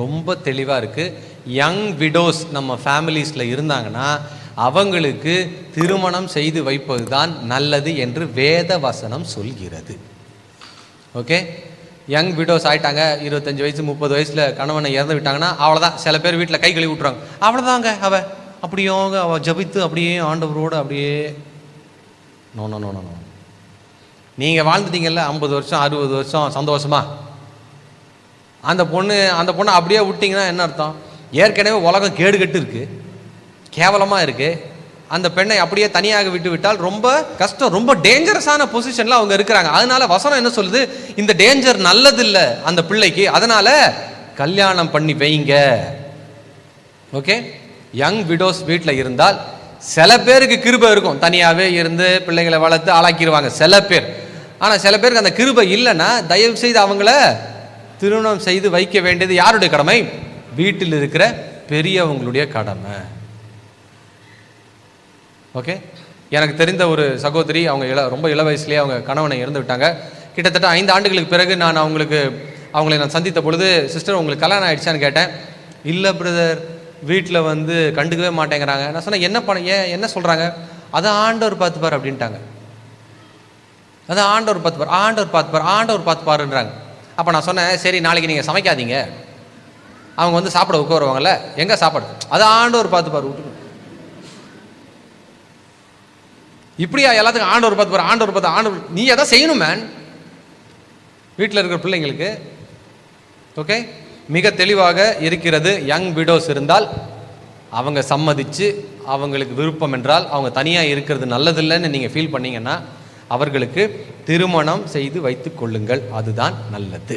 ரொம்ப தெளிவாக இருக்குது யங் விடோஸ் நம்ம ஃபேமிலிஸில் இருந்தாங்கன்னா அவங்களுக்கு திருமணம் செய்து வைப்பது தான் நல்லது என்று வேத வசனம் சொல்கிறது. ஓகே யங் விடோஸ் ஆயிட்டாங்க இருபத்தஞ்சு வயசு முப்பது வயசில் கணவனை இறந்து விட்டாங்கன்னா அவ்வளோதான் சில பேர் வீட்டில் கை கழுவி விட்ருவாங்க அவ்வளோதாங்க அவ. அப்படியோ அவ ஜபித்து அப்படியே ஆண்டவரோடு அப்படியே. நோ நோ நோ நோ நீங்கள் வாழ்ந்துட்டீங்கல்ல ஐம்பது வருஷம் அறுபது வருஷம் சந்தோஷமா? அந்த பொண்ணு அந்த பொண்ணை அப்படியே விட்டிங்கன்னா என்ன அர்த்தம்? ஏற்கனவே உலகம் கேடு கெட்டு இருக்கு. கேவலமாக இருக்கு. அந்த பெண்ணை அப்படியே தனியாக விட்டு விட்டால் ரொம்ப கஷ்டம் ரொம்ப டேஞ்சரஸான பொசிஷனில் அவங்க இருக்கிறாங்க. அதனால வசனம் என்ன சொல்லுது? இந்த டேஞ்சர் நல்லதில்லை அந்த பிள்ளைக்கு. அதனால கல்யாணம் பண்ணி வைங்க. ஓகே யங் விடோஸ் வீட்டில் இருந்தால் சில பேருக்கு கிருபை இருக்கும். தனியாகவே இருந்து பிள்ளைங்களை வளர்த்து ஆளாக்கிடுவாங்க சில பேர். ஆனால் சில பேருக்கு அந்த கிருபை இல்லைன்னா தயவு செய்து அவங்கள திருமணம் செய்து வைக்க வேண்டியது யாருடைய கடமை? வீட்டில் இருக்கிற பெரியவங்களுடைய கடமை. ஓகே எனக்கு தெரிந்த ஒரு சகோதரி அவங்க இள ரொம்ப இள வயசுலேயே அவங்க கணவனை இறந்து விட்டாங்க கிட்டத்தட்ட ஐந்து ஆண்டுகளுக்கு பிறகு நான் அவங்களுக்கு அவங்களை நான் சந்தித்த பொழுது சிஸ்டர் உங்களுக்கு கல்யாணம் ஆயிடுச்சான்னு கேட்டேன். இல்லை பிரதர் வீட்டில் வந்து கண்டுக்கவே மாட்டேங்கிறாங்க. நான் சொன்னேன் என்ன பண்ண ஏன் என்ன சொல்கிறாங்க அதை ஆண்டவர் பார்த்துப்பார் அப்படின்ட்டாங்க. அதை ஆண்டவர் பார்த்துப்பார் ஆண்டவர் பார்த்துப்பார் ஆண்டவர் பார்த்துப்பாருன்றாங்க. அப்போ நான் சொன்னேன் சரி நாளைக்கு நீங்கள் சமைக்காதீங்க. அவங்க வந்து சாப்பிட உட்காருவாங்கல்ல எங்கே சாப்பாடு? அதை ஆண்டவர் பார்த்துப்பார் விட்டுட்டு இப்படியா எல்லாத்துக்கும் ஆண்டவர் பார்த்து பாரு ஆண்டவர் பார்த்து ஆண்டவர் நீ எதை செய்யணும் மேன் வீட்டில் இருக்கிற பிள்ளைங்களுக்கு ஓகே மிக தெளிவாக இருக்கிறது யங் விடோஸ் இருந்தால் அவங்க சம்மதிச்சு அவங்களுக்கு விருப்பம் என்றால் அவங்க தனியாக இருக்கிறது நல்லதில்லைன்னு நீங்கள் ஃபீல் பண்ணீங்கன்னா அவர்களுக்கு திருமணம் செய்து வைத்து கொள்ளுங்கள். அதுதான் நல்லது.